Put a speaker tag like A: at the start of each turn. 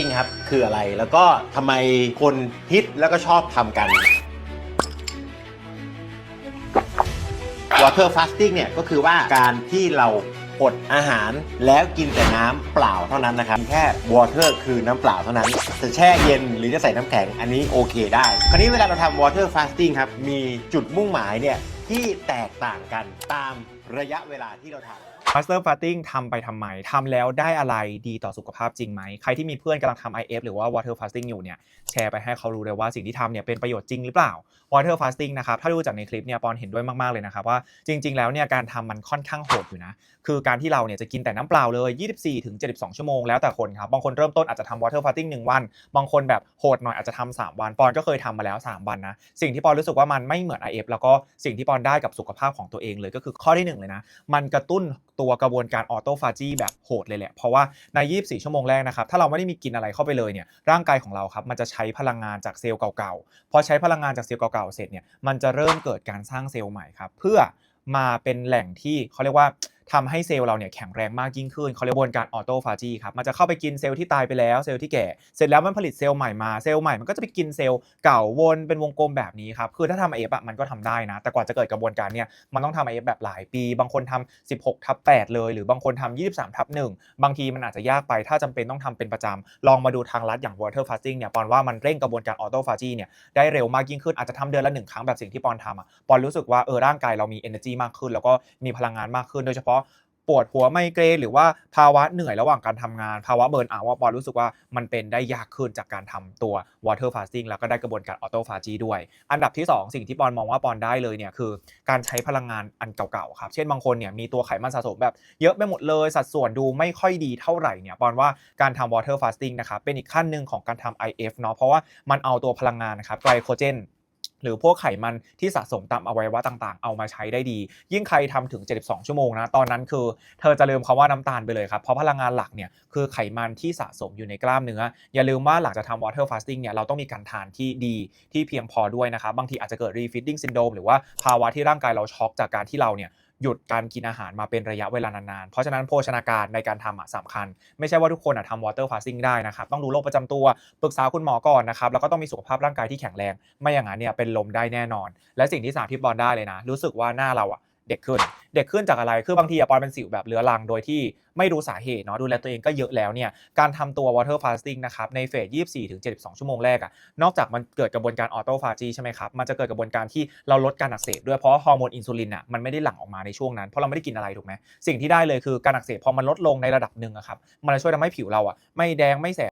A: fasting ครับ คืออะไรแล้วก็ทำไมคนฮิตแล้วก็ชอบทำกัน water fasting เนี่ยก็คือว่าการที่เราอดอาหารแล้วกินแต่น้ำเปล่าเท่านั้นนะครับแค่ water คือน้ำเปล่าเท่านั้น จะแช่เย็นหรือจะใส่น้ำแข็งอันนี้โอเคได้ คราวนี้เวลาเราทำ water fasting ครับ มีจุดมุ่งหมายเนี่ยที่แตกต่างกันตามระยะเวลาที่เราทำ
B: Master Fasting ทำไปทำไมทำแล้วได้อะไรดีต่อสุขภาพจริงไหม ใครที่มีเพื่อนกำลังทำ IF หรือว่า Water Fasting อยู่เนี่ยแชร์ไปให้เขารู้เลยว่าสิ่งที่ทำเนี่ยเป็นประโยชน์จริงหรือเปล่า Water Fasting นะครับ ถ้าดูจากในคลิปเนี่ยปอนเห็นด้วยมาก ๆ เลยนะครับ ว่าจริง ๆ แล้วเนี่ยการทำมันค่อนข้างโหดอยู่นะ คือการที่เราเนี่ยจะกินแต่น้ำเปล่าเลย 24ถึง72 ชั่วโมงแล้วแต่คนครับ บางคนเริ่มต้นอาจจะทำ Water Fasting 1วัน บางคนแบบโหดหน่อยอาจจะทำ3วัน ปอนก็เคยทำมาแล้ว 3 วันนะ สิ่งที่ปอนรู้สึกว่ามันไม่เหมือน IF แล้วก็สิ่งที่ปอนได้กับสุขภาพของตัวเองเลยก็คือข้อที่หนึ่งเลยนะมันกระตุ้นตัวกระบวนการออโตฟาจีแบบโหดเลยแหละ เพราะว่าใน 24 ชั่วโมงแรกนะครับ ถ้าเราไม่ได้มีกินอะไรเข้าไปเลยเนี่ย ร่างกายของเราครับ มันจะใช้พลังงานจากเซลล์เก่าๆ พอใช้พลังงานจากเซลล์เก่าๆ เสร็จเนี่ย มันจะเริ่มเกิดการสร้างเซลล์ใหม่ครับ เพื่อมาเป็นแหล่งที่เขาเรียกว่า ทำให้เซลล์เราเนี่ยแข็งแรงมากยิ่งขึ้นเขาเรียกว่าการออโตฟาจีครับมันจะเข้าไปกินเซลล์ที่ตายไปแล้วเซลล์ที่แก่เสร็จแล้วมันผลิตเซลล์ใหม่มาเซลล์ใหม่มันก็จะไปกินเซลล์เก่าวนเป็นวงกลมแบบนี้ครับคือถ้าทำเอฟอะมันก็ทำได้นะ แต่กว่าจะเกิดกระบวนการเนี่ยมันต้องทำเอฟแบบหลายปี บางคนทำ16ทับ8เลย หรือบางคนทำ23ทับ1บางทีมันอาจจะยากไปถ้าจำเป็นต้องทำเป็นประจำลองมาดูทางลัดอย่าง water fasting เนี่ยปอนว่ามันเร่งกระบวนการออโตฟาจีเนี่ยได้เร็วมากยิ่งขึ้นอาจจะทำเดือนละหนึ่งครั้งแบบสิ่งที่ปอนทำอะปอนรู้สึกว่าเออร่างกายเรามี energy มากขึ้น แล้วก็มีพลังงานมากขึ้นโดยเฉพาะปวดหัวไมเกรนหรือว่าภาวะเหนื่อยระหว่างการทำงาน ภาวะเบิร์นเอาท์ปอรู้สึกว่ามันเป็นได้ยากขึ้นจากการทำตัว water fasting แล้วก็ได้กระบวนการ auto f a g y ด้วย อันดับที่ 2 สิ่งที่ปอนมองว่าปอนได้เลยเนี่ยคือการใช้พลังงานอันเก่าๆครับเช่นบางคนเนี่ยมีตัวไขมันสะสมแบบเยอะไปหมดเลย สัดส่วนดูไม่ค่อยดีเท่าไหร่เนี่ยปอนว่าการทำ water fasting นะครับเป็นอีกขั้นหนึ่งของการทำ IF เนาะเพราะว่ามันเอาตัวพลังงานนะครับไกลโคเจน หรือพวกไขมันที่สะสมตามอวัยวะต่างๆ เอามาใช้ได้ดี ยิ่งใครทำถึง 72 ชั่วโมงนะ ตอนนั้นคือ เธอจะลืมคำว่าน้ำตาลไปเลยครับ เพราะพลังงานหลักเนี่ยคือไขมันที่สะสมอยู่ในกล้ามเนื้อ อย่าลืมว่าหลังจากทำ water fasting เนี่ยเราต้องมีการทานที่ดีที่เพียงพอด้วยนะครับ บางทีอาจจะเกิด refeeding syndrome หรือว่าภาวะที่ร่างกายเราช็อกจากการที่เราเนี่ย หยุดการกินอาหารมาเป็นระยะเวลานานๆ เพราะฉะนั้นโภชนาการในการทำสำคัญ ไม่ใช่ว่าทุกคนทำวอเตอร์ฟาสซิ่งได้นะครับ ต้องดูโรคประจำตัว ปรึกษาคุณหมอก่อนนะครับ แล้วก็ต้องมีสุขภาพร่างกายที่แข็งแรง ไม่อย่างนั้นเนี่ยเป็นลมได้แน่นอน และสิ่งที่สามที่บอลได้เลยนะ รู้สึกว่าหน้าเราอะ เด็กขึ้น เด็กขึ้นจากอะไร คือบางทีอะปอนเป็นสิวแบบเรื้อรัง โดยที่ไม่รู้สาเหตุเนาะ ดูแลตัวเองก็เยอะแล้วเนี่ย การทำตัว water fasting นะครับ ในเฟส 24 ถึง 72 ชั่วโมงแรกอะนอกจากมันเกิดกระบวนการออโตฟาจีใช่ไหมครับ มันจะเกิดกระบวนการที่เราลดการอักเสบด้วย เพราะฮอร์โมนอินซูลินอะมันไม่ได้หลั่งออกมาในช่วงนั้น เพราะเราไม่ได้กินอะไรถูกไหมสิ่งที่ได้เลยคือการอักเสบพอมันลดลงในระดับหนึ่งอะครับ มันจะช่วยทำให้ผิวเราอะไม่แดงไม่แสบ